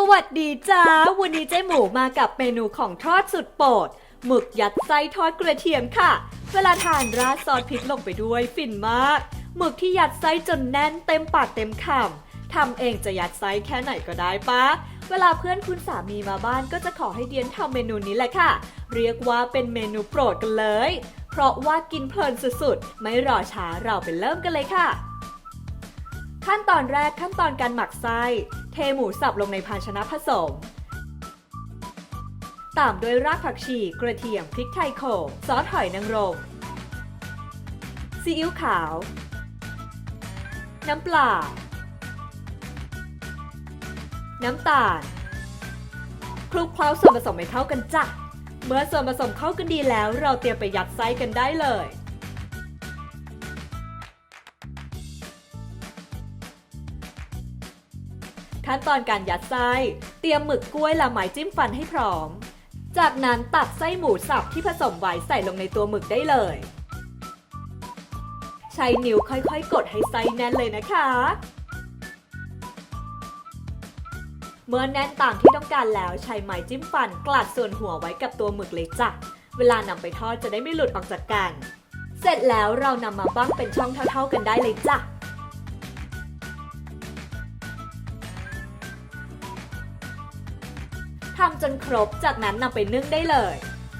สวัสดีจ้า วันนี้เจ๊หมูมากับเมนูของทอดสุดโปรด หมึกยัดไส้ทอดกระเทียมค่ะ เวลาทานราดซอสพริกลงไปด้วยฟินมาก หมึกที่ยัดไส้จนแน่นเต็มปากเต็มคำทำเองจะยัดไส้แค่ไหนก็ได้ปะเวลาเพื่อนคุณสามีมาบ้านก็จะขอให้เดียนทำเมนูนี้แหละค่ะ เรียกว่าเป็นเมนูโปรดกันเลย เพราะว่ากินเพลินสุดๆ ไม่รอช้าเราไปเริ่มกันเลยค่ะ ขั้นตอนแรกขั้นตอนการหมักไส้ เทหมูสับลงในภาชนะผสม ตามด้วยรากผักชีกระเทียมพริกไทยโขลกซอสหอยนางรมซีอิ๊วขาว น้ำปลา น้ำตาล คลุกเคล้าส่วนผสมให้เข้ากันจ้ะ เมื่อส่วนผสมเข้ากันดีแล้ว เราเตรียมไปยัดไส้กันได้เลย ขั้นตอนการยัดไส้ เตรียมหมึกกล้วยละไม้จิ้มฟันให้พร้อม จากนั้นตักไส้หมูสับที่ผสมไว้ใส่ลงในตัวหมึกได้เลย ใช้นิ้วค่อยๆ กดให้ไส้แน่นเลยนะคะ เมื่อแน่นตามที่ต้องการแล้วใช้ไม้จิ้มฟันกลัดส่วนหัวไว้กับตัวหมึกเลยจ้ะ เวลานำไปทอดจะได้ไม่หลุดออกจากกัน เสร็จแล้วเรานำมาบ้างเป็นช่องเท่าๆกันได้เลยจ้ะ ทำจนครบจากนั้นนำไปนึ่งได้เลย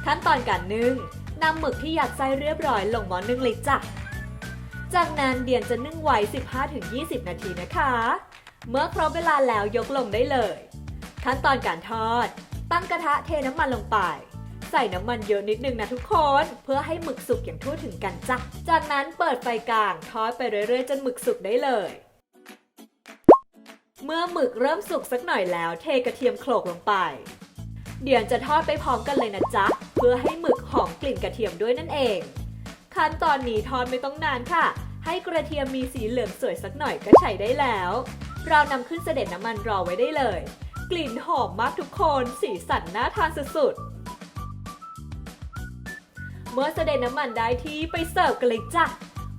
ขั้นตอนการนึ่งนำหมึกที่ยัดไส้เรียบร้อยลงหม้อนึ่งเลยจ้ะจากนั้นเดียนจะนึ่งไว้ 15-20 นาทีนะคะ เมื่อครบเวลาแล้วยกลงได้เลย ขั้นตอนการทอด ตั้งกระทะเทน้ำมันลงไป ใส่น้ำมันเยอะนิดนึงนะทุกคน เพื่อให้หมึกสุกอย่างทั่วถึงกันจ้ะ จากนั้นเปิดไฟกลางทอดไปเรื่อยๆ จนหมึกสุกได้เลย เมื่อหมึกเริ่มสุกสักหน่อยแล้ว เทกระเทียมโขลกลงไป เดี๋ยวจะทอดไปพร้อมกันเลยนะจ๊ะ เพื่อให้หมึกหอมกลิ่นกระเทียมด้วยนั่นเอง ขั้นตอนนี้ทอดไม่ต้องนานค่ะ ให้กระเทียมมีสีเหลืองสวยสักหน่อยก็ใช้ได้แล้ว เรานำขึ้นเสด็จน้ำมันรอไว้ได้เลย กลิ่นหอมมากทุกคน สีสันน่าทานสุดๆ เมื่อเสด็จน้ำมันได้ที่ไปเสิร์ฟกันเลยจ้ะ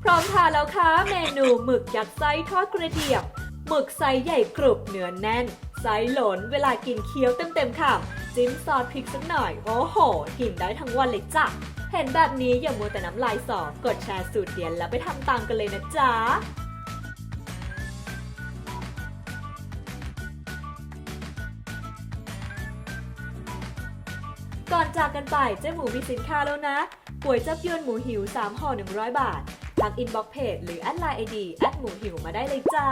พร้อมทานแล้วค่ะเมนูหมึกยัดไส้ทอดกระเทียม หมึกไซส์ใหญ่กรุบเนื้อแน่น ไซส์หลนเวลากินเคี้ยวเต็มๆค่ะ จิ้มซอสพริกสักหน่อย โอ้โห กินได้ทั้งวันเลยจ้ะ เห็นแบบนี้อย่ามัวแต่น้ำลายสอกดแชร์สูตรเดียนแล้วไปทำตามกันเลยนะจ๊ะก่อนจากกันไปเจ๊หมูมีสินค้าแล้วนะก๋วยจับยวนหมูหิว 3ห่อ100 บาท ทักอินบ็อกเพจหรือแอดไลน์ไอดีแอดหมูหิวมาได้เลยจ้า